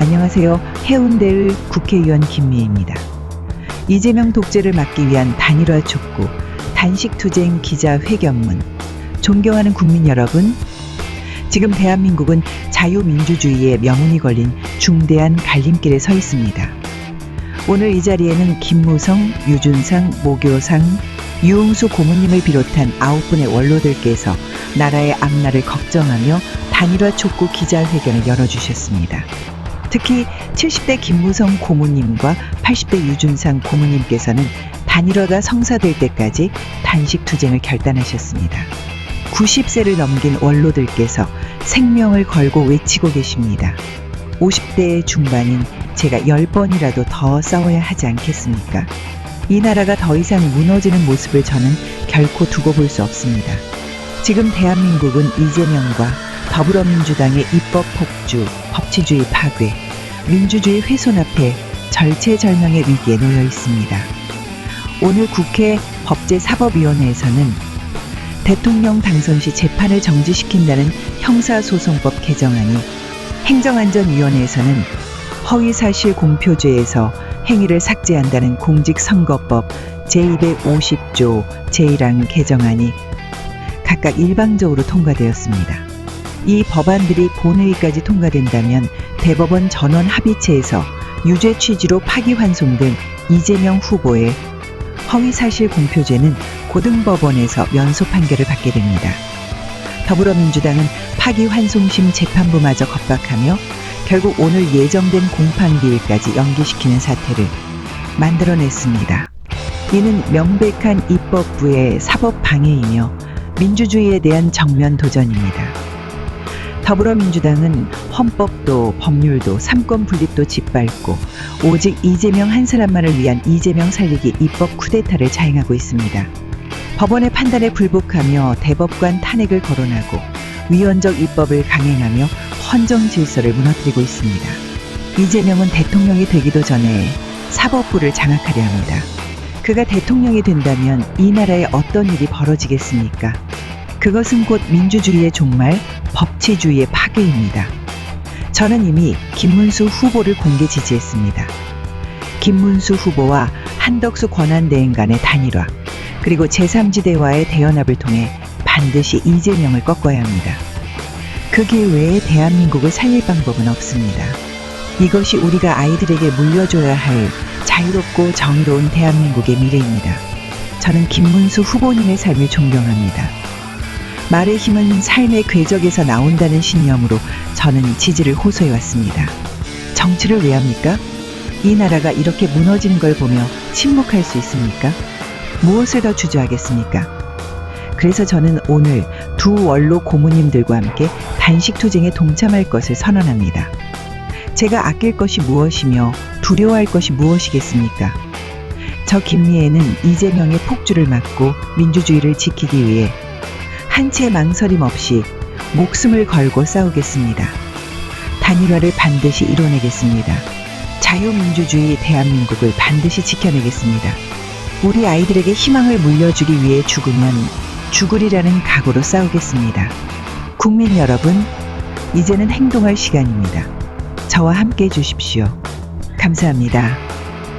안녕하세요. 해운대의 국회의원 김미애입니다. 이재명 독재를 막기 위한 단일화 촉구, 단식투쟁 기자 회견문. 존경하는 국민 여러분, 지금 대한민국은 자유민주주의의 명운이 걸린 중대한 갈림길에 서 있습니다. 오늘 이 자리에는 김무성, 유준상, 모교상, 유흥수 고모님을 비롯한 아홉 분의 원로들께서 나라의 앞날을 걱정하며 단일화 촉구 기자회견을 열어주셨습니다. 특히 70대 김무성 고모님과 80대 유준상 고모님께서는 단일화가 성사될 때까지 단식 투쟁을 결단하셨습니다. 90세를 넘긴 원로들께서 생명을 걸고 외치고 계십니다. 50대 중반인 제가 10번이라도 더 싸워야 하지 않겠습니까? 이 나라가 더 이상 무너지는 모습을 저는 결코 두고 볼 수 없습니다. 지금 대한민국은 이재명과 더불어민주당의 입법 폭주, 법치주의 파괴, 민주주의 훼손 앞에 절체절명의 위기에 놓여 있습니다. 오늘 국회 법제사법위원회에서는 대통령 당선 시 재판을 정지시킨다는 형사소송법 개정안이 행정안전위원회에서는 허위사실 공표죄에서 행위를 삭제한다는 공직선거법 제250조 제1항 개정안이 각각 일방적으로 통과되었습니다. 이 법안들이 본회의까지 통과된다면 대법원 전원 합의체에서 유죄 취지로 파기환송된 이재명 후보의 허위사실 공표죄는 고등법원에서 연소 판결을 받게 됩니다. 더불어민주당은 파기환송심 재판부마저 겁박하며 결국 오늘 예정된 공판기일까지 연기시키는 사태를 만들어냈습니다. 이는 명백한 입법부의 사법 방해이며 민주주의에 대한 정면 도전입니다. 더불어민주당은 헌법도 법률도 삼권 분립도 짓밟고 오직 이재명 한 사람만을 위한 이재명 살리기 입법 쿠데타를 자행하고 있습니다. 법원의 판단에 불복하며 대법관 탄핵을 거론하고 위헌적 입법을 강행하며 헌정 질서를 무너뜨리고 있습니다. 이재명은 대통령이 되기도 전에 사법부를 장악하려 합니다. 그가 대통령이 된다면 이 나라에 어떤 일이 벌어지겠습니까? 그것은 곧 민주주의의 종말, 법치주의의 파괴입니다. 저는 이미 김문수 후보를 공개 지지했습니다. 김문수 후보와 한덕수 권한대행 간의 단일화, 그리고 제3지대와의 대연합을 통해 반드시 이재명을 꺾어야 합니다. 그길 외에 대한민국을 살릴 방법은 없습니다. 이것이 우리가 아이들에게 물려줘야 할 자유롭고 정의로운 대한민국의 미래입니다. 저는 김문수 후보님의 삶을 존경합니다. 말의 힘은 삶의 궤적에서 나온다는 신념으로 저는 지지를 호소해 왔습니다. 정치를 왜 합니까? 이 나라가 이렇게 무너지는 걸 보며 침묵할 수 있습니까? 무엇을 더 주저하겠습니까? 그래서 저는 오늘 두 원로 고모님들과 함께 단식 투쟁에 동참할 것을 선언합니다. 제가 아낄 것이 무엇이며 두려워할 것이 무엇이겠습니까? 저 김미애는 이재명의 폭주를 막고 민주주의를 지키기 위해 한채 망설임 없이 목숨을 걸고 싸우겠습니다. 단일화를 반드시 이뤄내겠습니다. 자유민주주의 대한민국을 반드시 지켜내겠습니다. 우리 아이들에게 희망을 물려주기 위해 죽으면 죽으리라는 각오로 싸우겠습니다. 국민 여러분, 이제는 행동할 시간입니다. 저와 함께 해 주십시오. 감사합니다.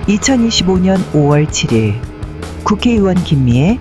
2025년 5월 7일 국회의원 김미애